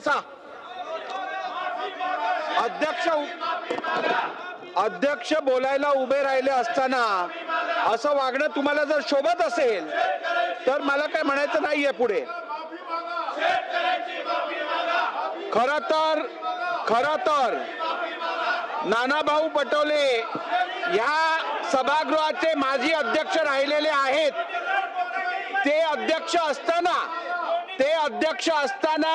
बसा अध्यक्ष अध्यक्ष बोलायला उभे राहिले असताना असं वागणं तुम्हाला जर शोभत असेल तर मला काय म्हणायचं नाहीये पुढे. खर तर खर तर नानाभाऊ पटोले या सभागृहाचे माजी अध्यक्ष राहिलेले आहेत. ते अध्यक्ष असताना ते अध्यक्ष असताना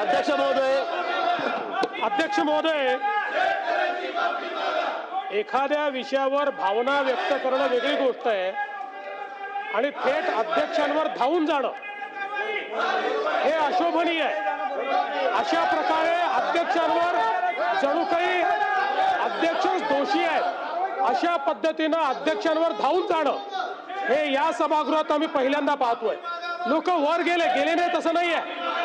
अध्यक्ष महोदय. अध्यक्ष महोदय एखाद्या विषयावर भावना व्यक्त करणं वेगळी गोष्ट आहे. आणि थेट अध्यक्षांवर धावून जाणं. हे अशोभनीय आहे. अशा प्रकारे अध्यक्षांवर जणू काही अध्यक्षच दोषी आहेत अशा पद्धतीनं अध्यक्षांवर धावून जाणं. हे या सभागृहात आम्ही पहिल्यांदा पाहतोय. लोक वर गेले गेले नाही तसं नाही आहे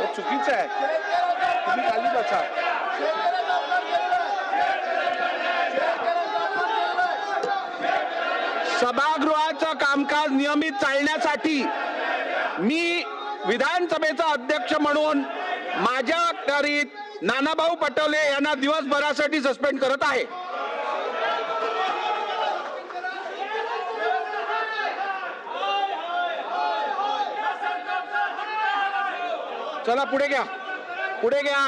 हे चुकीचं आहे. तुम्ही खाली बसा. सभागृहाचं कामकाज नियमित चालण्यासाठी मी विधानसभेचा अध्यक्ष म्हणून माझ्या करीत नानाभाऊ पटोले यांना दिवसभरासाठी सस्पेंड करत आहे. चला पुढे घ्या. पुढे घ्या.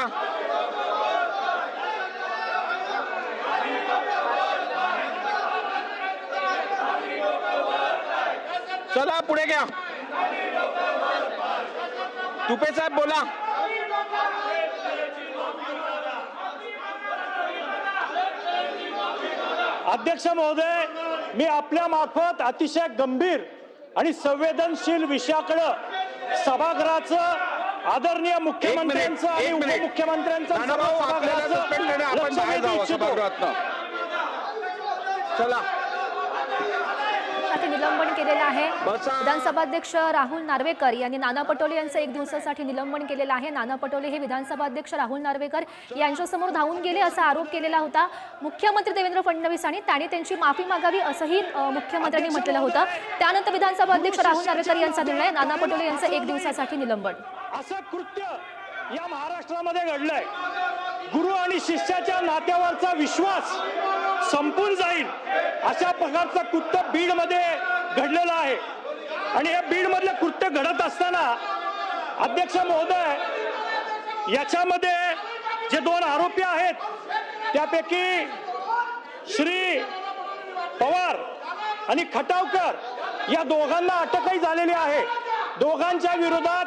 चला पुढे घ्या. तुपे साहेब बोला. अध्यक्ष महोदय मी आपल्या मार्फत अतिशय गंभीर आणि संवेदनशील विषयाकडं सभागृहाचं आदरणीय मुख्यमंत्र्यांचं आणि. उपमुख्यमंत्र्यांचं चला. निलंबन केलेलं आहे. विधानसभा अध्यक्ष राहुल नार्वेकर यांनी नाना पटोले यांचं एक दिवसासाठी निलंबन केलेलं आहे. नाना पटोले हे विधानसभा अध्यक्ष राहुल नार्वेकर यांच्यासमोर धावून गेले असा आरोप केलेला होता. मुख्यमंत्री देवेंद्र फडणवीस आणि त्यांनी त्यांची माफी मागावी असंही मुख्यमंत्र्यांनी म्हटलेलं होतं. त्यानंतर विधानसभा अध्यक्ष राहुल नार्वेकर यांचा निर्णय नाना पटोले यांचं एक दिवसासाठी निलंबन. असं कृत्य या महाराष्ट्रामध्ये घडलंय. गुरु आणि शिष्याच्या नात्यावरचा विश्वास संपून जाईल अशा प्रकारचं कृत्य बीडमध्ये घडलेलं आहे. आणि हे बीड मधलं कृत्य घडत असताना अध्यक्ष महोदय याच्यामध्ये जे दोन आरोपी आहेत त्यापैकी श्री पवार आणि खटावकर या दोघांना अटकही झालेली आहे. दोघांच्या विरोधात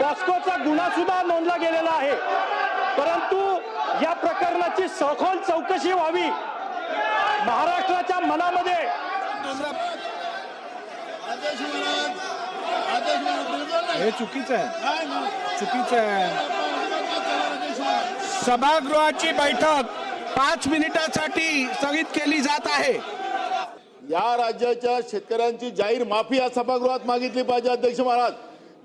पॉस्कोचा गुन्हा सुद्धा नोंदला गेलेला आहे. परंतु या प्रकरणाची सखोल चौकशी व्हावी. महाराष्ट्राच्या मनामध्ये हे चुकीचं आहे. चुकीचं आहे. सभागृहाची बैठक पाच मिनिटासाठी स्थगित केली जात आहे. या राज्याच्या शेतकऱ्यांची जाहीर माफी या सभागृहात मागितली पाहिजे अध्यक्ष महाराज.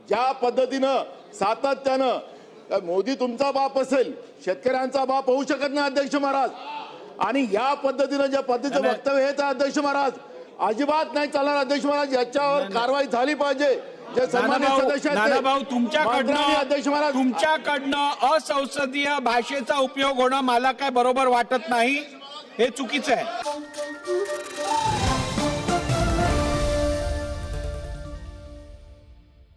ज्या पद्धतीनं सातत्यानं मोदी तुमचा बाप असेल शेतकऱ्यांचा बाप होऊ शकत नाही अध्यक्ष महाराज. आणि या पद्धतीनं ज्या पद्धतीचं वक्तव्य हेच आहे अध्यक्ष महाराज अजिबात नाही चालणार अध्यक्ष महाराज याच्यावर कारवाई झाली पाहिजे. जे सदस्य आहेत तुमच्याकडनं अध्यक्ष महाराज तुमच्याकडनं असंसदीय भाषेचा उपयोग होणं मला काय बरोबर वाटत नाही हे चुकीचं आहे.